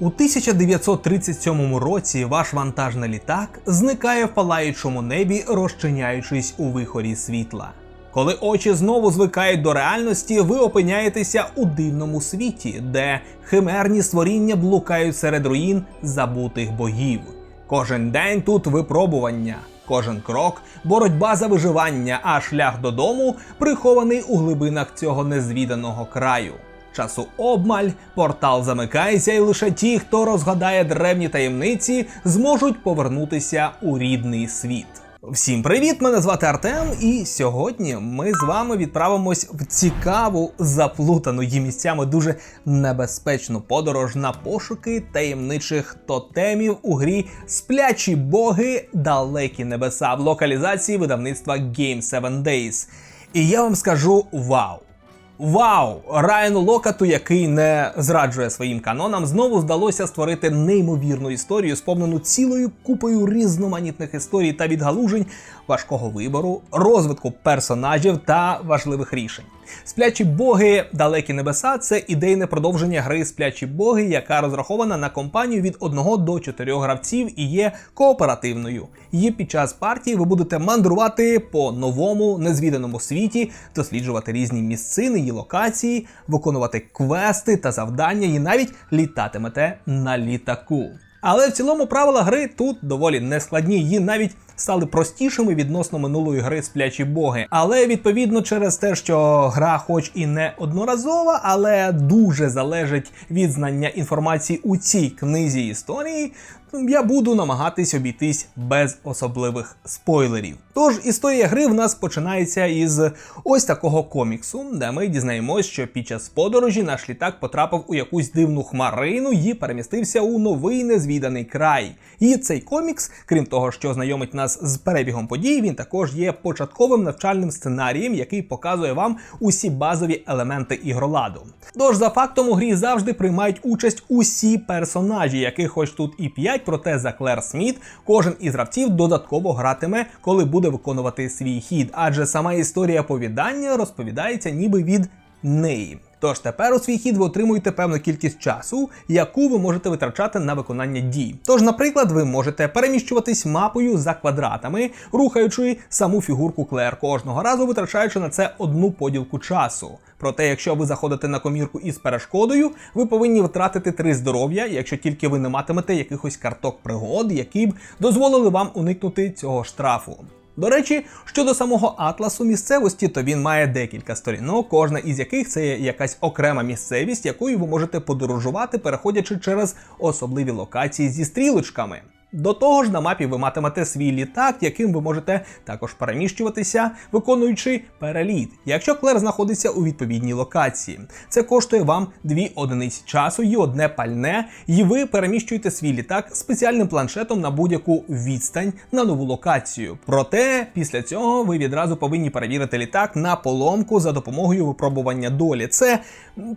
У 1937 році ваш вантажний літак зникає в палаючому небі, розчиняючись у вихорі світла. Коли очі знову звикають до реальності, ви опиняєтеся у дивному світі, де химерні створіння блукають серед руїн забутих богів. Кожен день тут випробування, кожен крок боротьба за виживання, а шлях додому прихований у глибинах цього незвіданого краю. Часу обмаль, портал замикається, і лише ті, хто розгадає древні таємниці, зможуть повернутися у рідний світ. Всім привіт! Мене звати Артем, і сьогодні ми з вами відправимось в цікаву, заплутану її місцями дуже небезпечну подорож на пошуки таємничих тотемів у грі Сплячі боги далекі небеса в локалізації видавництва Game 7 Days. І я вам скажу вау! Вау! Райану Локату, який не зраджує своїм канонам, знову вдалося створити неймовірну історію, сповнену цілою купою різноманітних історій та відгалужень, важкого вибору, розвитку персонажів та важливих рішень. Сплячі боги далекі небеса це ідейне продовження гри Сплячі боги, яка розрахована на компанію від 1 до 4 гравців і є кооперативною. Її під час партії ви будете мандрувати по новому незвіданому світі, досліджувати різні місцини і локації, виконувати квести та завдання, і навіть літатимете на літаку. Але в цілому правила гри тут доволі нескладні, її навіть стали простішими відносно минулої гри сплячі боги. Але відповідно через те, що гра, хоч і не одноразова, але дуже залежить від знання інформації у цій книзі історії. Я буду намагатись обійтись без особливих спойлерів. Тож історія гри в нас починається із ось такого коміксу, де ми дізнаємось, що під час подорожі наш літак потрапив у якусь дивну хмарину і перемістився у новий незвіданий край. І цей комікс, крім того, що знайомить нас з перебігом подій, він також є початковим навчальним сценарієм, який показує вам усі базові елементи ігроладу. Тож за фактом у грі завжди приймають участь усі персонажі, яких хоч тут і 5, проте за Клер Сміт кожен із гравців додатково гратиме, коли буде виконувати свій хід, адже сама історія оповідання розповідається ніби від неї. Тож тепер у свій хід ви отримуєте певну кількість часу, яку ви можете витрачати на виконання дій. Тож, наприклад, ви можете переміщуватись мапою за квадратами, рухаючи саму фігурку Клер кожного разу, витрачаючи на це одну поділку часу. Проте, якщо ви заходите на комірку із перешкодою, ви повинні втратити три здоров'я, якщо тільки ви не матимете якихось карток пригод, які б дозволили вам уникнути цього штрафу. До речі, щодо самого атласу місцевості, то він має декілька сторінок, кожна із яких це є якась окрема місцевість, якою ви можете подорожувати, переходячи через особливі локації зі стрілочками. До того ж, на мапі ви матимете свій літак, яким ви можете також переміщуватися, виконуючи переліт, якщо клер знаходиться у відповідній локації. Це коштує вам дві одиниці часу і одне пальне, і ви переміщуєте свій літак спеціальним планшетом на будь-яку відстань на нову локацію. Проте після цього ви відразу повинні перевірити літак на поломку за допомогою випробування долі. Це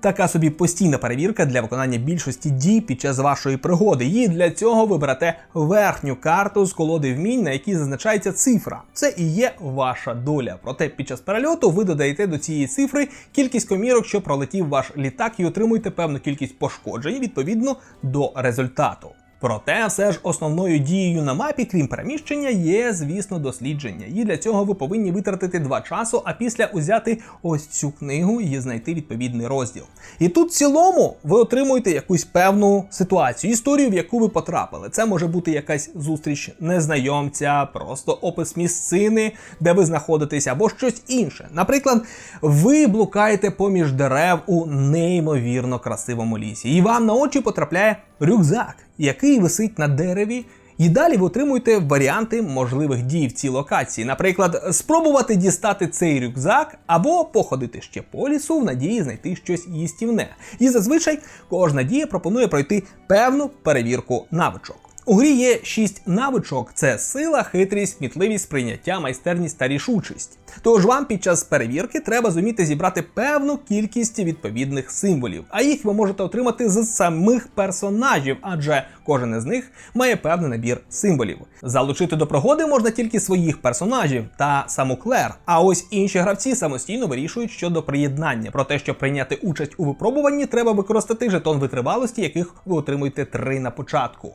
така собі постійна перевірка для виконання більшості дій під час вашої пригоди. І для цього ви берете верхню карту з колоди вмінь, на якій зазначається цифра. Це і є ваша доля. Проте під час перельоту ви додаєте до цієї цифри кількість комірок, що пролетів ваш літак, і отримуєте певну кількість пошкоджень відповідно до результату. Проте, все ж основною дією на мапі, крім переміщення, є, звісно, дослідження. І для цього ви повинні витратити два часу, а після узяти ось цю книгу і знайти відповідний розділ. І тут, в цілому, ви отримуєте якусь певну ситуацію, історію, в яку ви потрапили. Це може бути якась зустріч незнайомця, просто опис місцини, де ви знаходитесь, або щось інше. Наприклад, ви блукаєте поміж дерев у неймовірно красивому лісі, і вам на очі потрапляє рюкзак, який висить на дереві. І далі ви отримуєте варіанти можливих дій в цій локації. Наприклад, спробувати дістати цей рюкзак або походити ще по лісу в надії знайти щось їстівне. І зазвичай кожна дія пропонує пройти певну перевірку навичок. У грі є 6 навичок: це сила, хитрість, кмітливість, прийняття, майстерність та рішучість. Тож вам під час перевірки треба зуміти зібрати певну кількість відповідних символів, а їх ви можете отримати з самих персонажів, адже кожен із них має певний набір символів. Залучити до пригоди можна тільки своїх персонажів та саму Клер. А ось інші гравці самостійно вирішують щодо приєднання. Про те, щоб прийняти участь у випробуванні, треба використати жетон витривалості, яких ви отримуєте три на початку.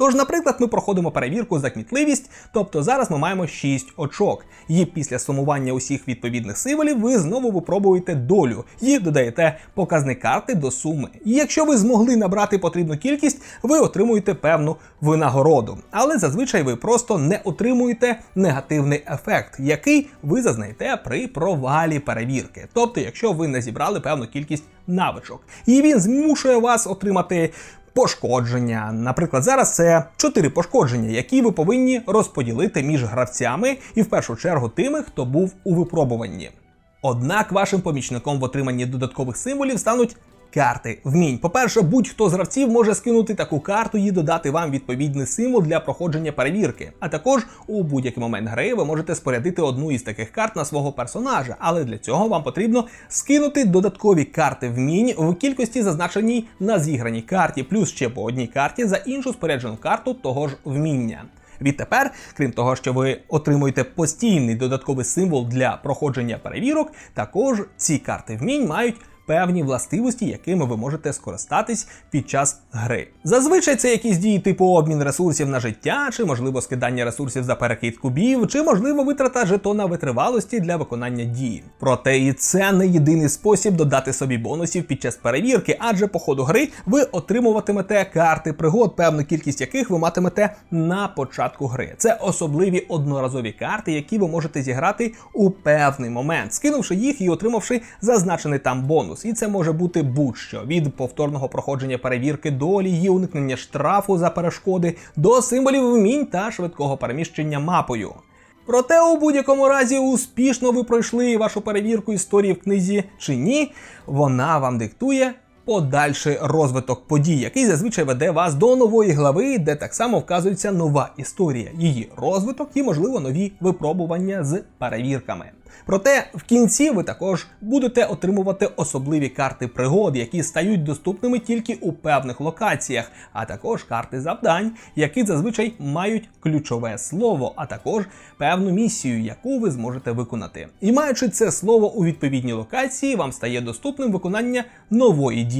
Тож, наприклад, ми проходимо перевірку за кмітливість, тобто зараз ми маємо 6 очок. І після сумування усіх відповідних символів ви знову випробуєте долю і додаєте показник карти до суми. І якщо ви змогли набрати потрібну кількість, ви отримуєте певну винагороду. Але зазвичай ви просто не отримуєте негативний ефект, який ви зазнаєте при провалі перевірки. Тобто, якщо ви не зібрали певну кількість навичок, і він змушує вас отримати пошкодження. Наприклад, зараз це чотири пошкодження, які ви повинні розподілити між гравцями і в першу чергу тими, хто був у випробуванні. Однак вашим помічником в отриманні додаткових символів стануть карти вмінь. По-перше, будь-хто з гравців може скинути таку карту і додати вам відповідний символ для проходження перевірки. А також у будь-який момент гри ви можете спорядити одну із таких карт на свого персонажа, але для цього вам потрібно скинути додаткові карти вмінь в кількості зазначеній на зіграній карті, плюс ще по одній карті за іншу споряджену карту того ж вміння. Відтепер, крім того, що ви отримуєте постійний додатковий символ для проходження перевірок, також ці карти вмінь мають певні властивості, якими ви можете скористатись під час гри. Зазвичай це якісь дії типу обмін ресурсів на життя, чи можливо скидання ресурсів за перекид кубів, чи можливо витрата жетона витривалості для виконання дії. Проте і це не єдиний спосіб додати собі бонусів під час перевірки, адже по ходу гри ви отримуватимете карти пригод, певну кількість яких ви матимете на початку гри. Це особливі одноразові карти, які ви можете зіграти у певний момент, скинувши їх і отримавши зазначений там бонус. І це може бути будь-що від повторного проходження перевірки долі, її уникнення штрафу за перешкоди до символів вмінь та швидкого переміщення мапою. Проте у будь-якому разі успішно ви пройшли вашу перевірку історії в книзі чи ні, вона вам диктує подальший розвиток подій, який зазвичай веде вас до нової глави, де так само вказується нова історія, її розвиток і, можливо, нові випробування з перевірками. Проте в кінці ви також будете отримувати особливі карти пригод, які стають доступними тільки у певних локаціях, а також карти завдань, які зазвичай мають ключове слово, а також певну місію, яку ви зможете виконати. І маючи це слово у відповідній локації, вам стає доступним виконання нової дії.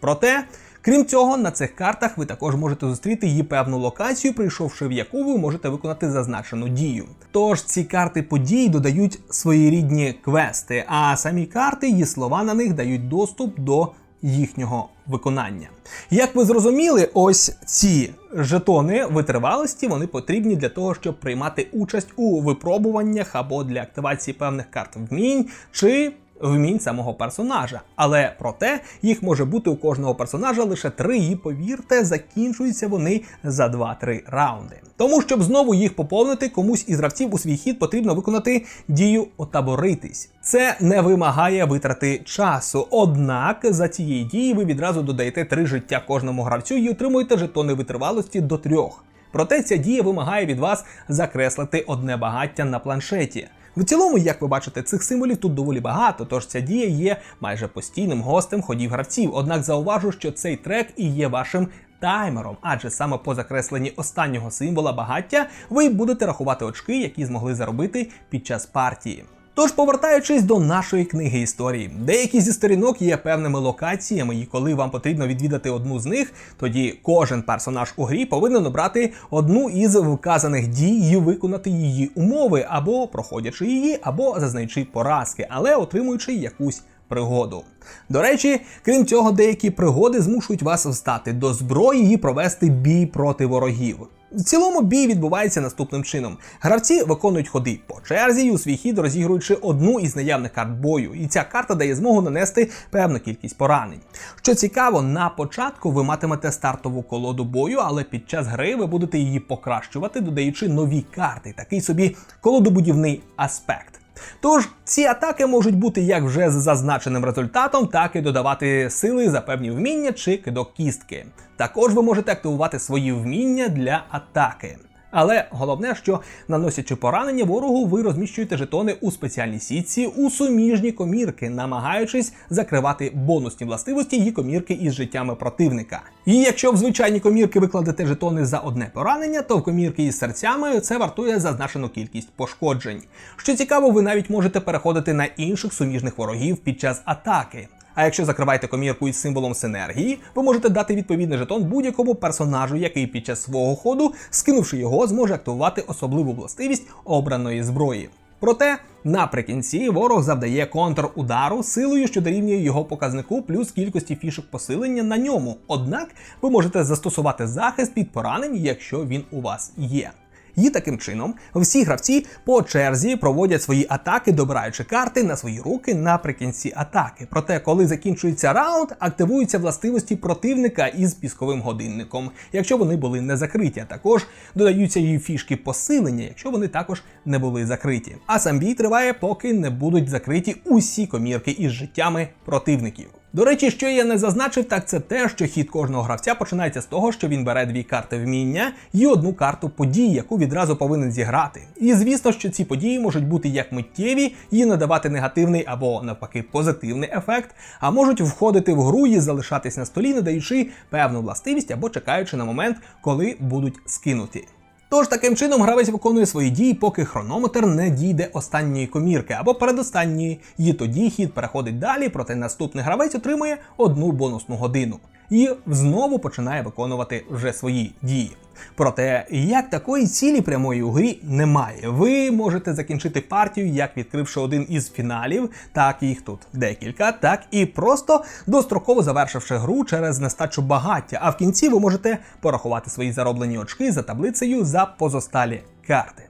Проте. Крім цього, на цих картах ви також можете зустріти її певну локацію, прийшовши в яку ви можете виконати зазначену дію. Тож ці карти подій додають своєрідні квести, а самі карти, її слова на них дають доступ до їхнього виконання. Як ви зрозуміли, ось ці жетони витривалості вони потрібні для того, щоб приймати участь у випробуваннях або для активації певних карт вмінь чи вмінь самого персонажа. Але проте їх може бути у кожного персонажа лише три, і повірте, закінчуються вони за 2-3 раунди. Тому, щоб знову їх поповнити, комусь із гравців у свій хід потрібно виконати дію отаборитись. Це не вимагає витрати часу. Однак за цієї дії ви відразу додаєте три життя кожному гравцю і отримуєте жетони витривалості до трьох. Проте ця дія вимагає від вас закреслити одне багаття на планшеті. В цілому, як ви бачите, цих символів тут доволі багато, тож ця дія є майже постійним гостем ходів гравців. Однак зауважу, що цей трек і є вашим таймером, адже саме по закресленні останнього символа багаття ви будете рахувати очки, які змогли заробити під час партії. Тож, повертаючись до нашої книги історії, деякі зі сторінок є певними локаціями, і коли вам потрібно відвідати одну з них, тоді кожен персонаж у грі повинен обрати одну із вказаних дій і виконати її умови, або проходячи її, або зазнаючи поразки, але отримуючи якусь пригоду. До речі, крім цього, деякі пригоди змушують вас встати до зброї і провести бій проти ворогів. В цілому бій відбувається наступним чином: гравці виконують ходи по черзі у свій хід розігруючи одну із наявних карт бою, і ця карта дає змогу нанести певну кількість поранень. Що цікаво, на початку ви матимете стартову колоду бою, але під час гри ви будете її покращувати, додаючи нові карти, такий собі колодобудівний аспект. Тож ці атаки можуть бути як вже з зазначеним результатом, так і додавати сили за певні вміння чи кидок кістки. Також ви можете активувати свої вміння для атаки. Але головне, що наносячи поранення ворогу, ви розміщуєте жетони у спеціальній сітці у суміжні комірки, намагаючись закривати бонусні властивості її комірки із життями противника. І якщо в звичайні комірки ви кладете жетони за одне поранення, то в комірки із серцями це вартує зазначену кількість пошкоджень. Що цікаво, ви навіть можете переходити на інших суміжних ворогів під час атаки. А якщо закриваєте комірку із символом синергії, ви можете дати відповідний жетон будь-якому персонажу, який під час свого ходу, скинувши його, зможе активувати особливу властивість обраної зброї. Проте наприкінці ворог завдає контрудару силою, що дорівнює його показнику плюс кількості фішок посилення на ньому. Однак ви можете застосувати захист від поранень, якщо він у вас є. І таким чином всі гравці по черзі проводять свої атаки, добираючи карти на свої руки наприкінці атаки. Проте, коли закінчується раунд, активуються властивості противника із пісковим годинником, якщо вони були не закриті. А також додаються її фішки посилення, якщо вони також не були закриті. А сам бій триває, поки не будуть закриті усі комірки із життями противників. До речі, що я не зазначив, так це те, що хід кожного гравця починається з того, що він бере дві карти вміння і одну карту подій, яку відразу повинен зіграти. І звісно, що ці події можуть бути як миттєві і надавати негативний або навпаки позитивний ефект, а можуть входити в гру і залишатись на столі, не даючи певну властивість або чекаючи на момент, коли будуть скинуті. Тож таким чином гравець виконує свої дії, поки хронометр не дійде останньої комірки або передостанньої, і тоді хід переходить далі, проте наступний гравець отримує одну бонусну годину і знову починає виконувати вже свої дії. Проте, як такої цілі прямої у грі немає. Ви можете закінчити партію, як відкривши один із фіналів, так їх тут декілька, так і просто достроково завершивши гру через нестачу багаття. А в кінці ви можете порахувати свої зароблені очки за таблицею за позосталі карти.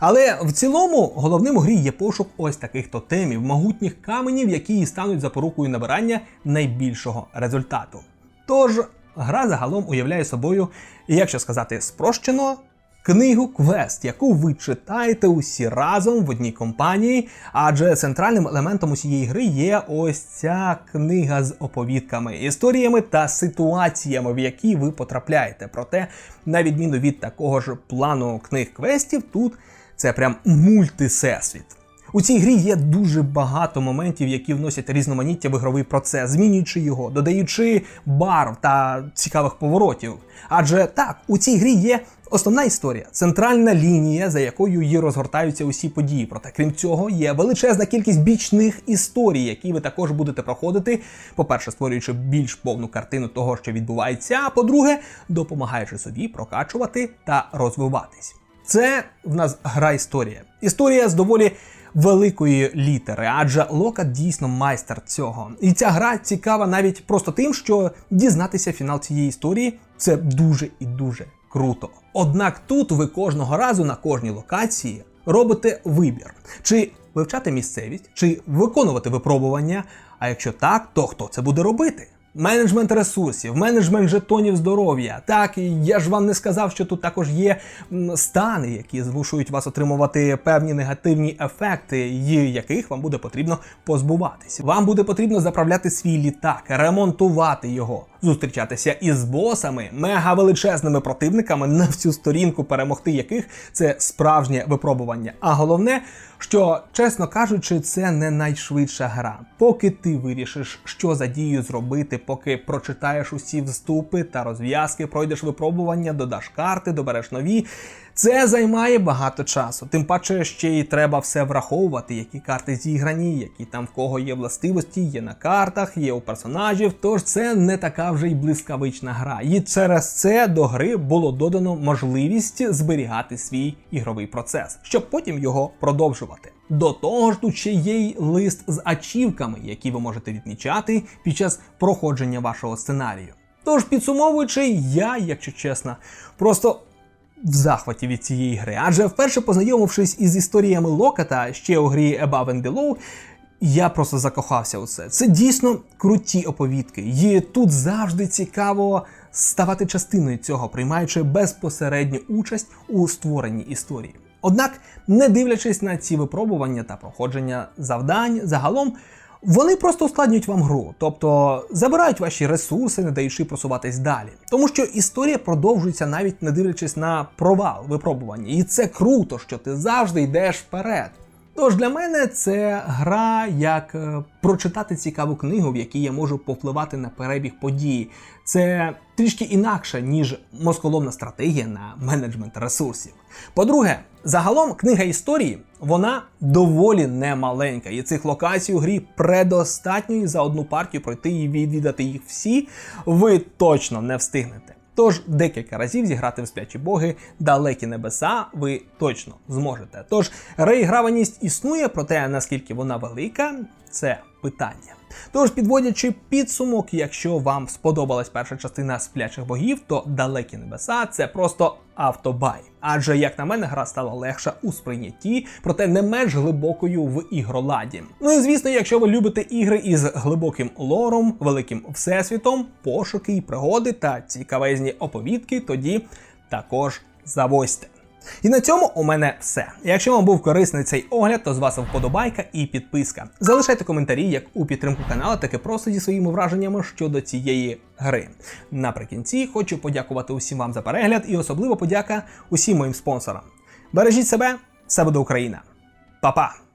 Але в цілому головним у грі є пошук ось таких тотемів, могутніх каменів, які і стануть запорукою набирання найбільшого результату. Тож гра загалом уявляє собою, якщо сказати спрощено, книгу квест, яку ви читаєте усі разом в одній компанії, адже центральним елементом усієї гри є ось ця книга з оповідками, історіями та ситуаціями, в які ви потрапляєте. Проте, на відміну від такого ж плану книг квестів, тут це прям мультисесвіт. У цій грі є дуже багато моментів, які вносять різноманіття в ігровий процес, змінюючи його, додаючи барв та цікавих поворотів. Адже так, у цій грі є основна історія, центральна лінія, за якою її розгортаються усі події. Проте, крім цього, є величезна кількість бічних історій, які ви також будете проходити. По-перше, створюючи більш повну картину того, що відбувається, а по-друге, допомагаючи собі прокачувати та розвиватись. Це в нас гра історія. Історія з доволі великої літери, адже Лока дійсно майстер цього. І ця гра цікава навіть просто тим, що дізнатися фінал цієї історії це дуже і дуже круто. Однак тут ви кожного разу на кожній локації робите вибір: чи вивчати місцевість, чи виконувати випробування. А якщо так, то хто це буде робити? Менеджмент ресурсів, менеджмент жетонів здоров'я. Так, я ж вам не сказав, що тут також є стани, які змушують вас отримувати певні негативні ефекти, яких вам буде потрібно позбуватися. Вам буде потрібно заправляти свій літак, ремонтувати його, зустрічатися із босами, мега величезними противниками, на всю сторінку перемогти яких це справжнє випробування. А головне, що чесно кажучи, це не найшвидша гра. Поки ти вирішиш, що за дію зробити, поки прочитаєш усі вступи та розв'язки, пройдеш випробування, додаш карти, добереш нові. Це займає багато часу. Тим паче ще й треба все враховувати, які карти зіграні, які там в кого є властивості, є на картах, є у персонажів. Тож це не така вже й блискавична гра. І через це до гри було додано можливість зберігати свій ігровий процес, щоб потім його продовжувати. До того ж, тут ще є й лист з ачівками, які ви можете відмічати під час проходження вашого сценарію. Тож, підсумовуючи, я, якщо чесно, просто в захваті від цієї гри. Адже вперше познайомившись із історіями Локата ще у грі Above and Below, я просто закохався у це. Це дійсно круті оповідки. І тут завжди цікаво ставати частиною цього, приймаючи безпосередню участь у створенні історії. Однак, не дивлячись на ці випробування та проходження завдань, загалом вони просто ускладнюють вам гру, тобто забирають ваші ресурси, не даючи просуватись далі. Тому що історія продовжується навіть не дивлячись на провал випробування. І це круто, що ти завжди йдеш вперед. Тож для мене це гра як е, прочитати цікаву книгу, в якій я можу повпливати на перебіг подій. Це трішки інакше, ніж москоловна стратегія на менеджмент ресурсів. По-друге, загалом книга історії вона доволі немаленька, і цих локацій у грі предостатньо і за одну партію пройти і відвідати їх всі, ви точно не встигнете. Тож декілька разів зіграти в сплячі боги далекі небеса ви точно зможете. Тож реіграваність існує, проте наскільки вона велика, це питання. Тож, підводячи підсумок, якщо вам сподобалась перша частина сплячих богів, то далекі небеса це просто автобай. Адже, як на мене, гра стала легша у сприйнятті, проте не менш глибокою в ігроладі. Ну і звісно, якщо ви любите ігри із глибоким лором, великим всесвітом, пошуки і пригоди та цікавезні оповідки, тоді також завозьте. І на цьому у мене все. Якщо вам був корисний цей огляд, то з вас вподобайка і підписка. Залишайте коментарі як у підтримку каналу, так і просто зі своїми враженнями щодо цієї гри. Наприкінці хочу подякувати усім вам за перегляд і особливо подяка усім моїм спонсорам. Бережіть себе, все буде Україна. Па-па!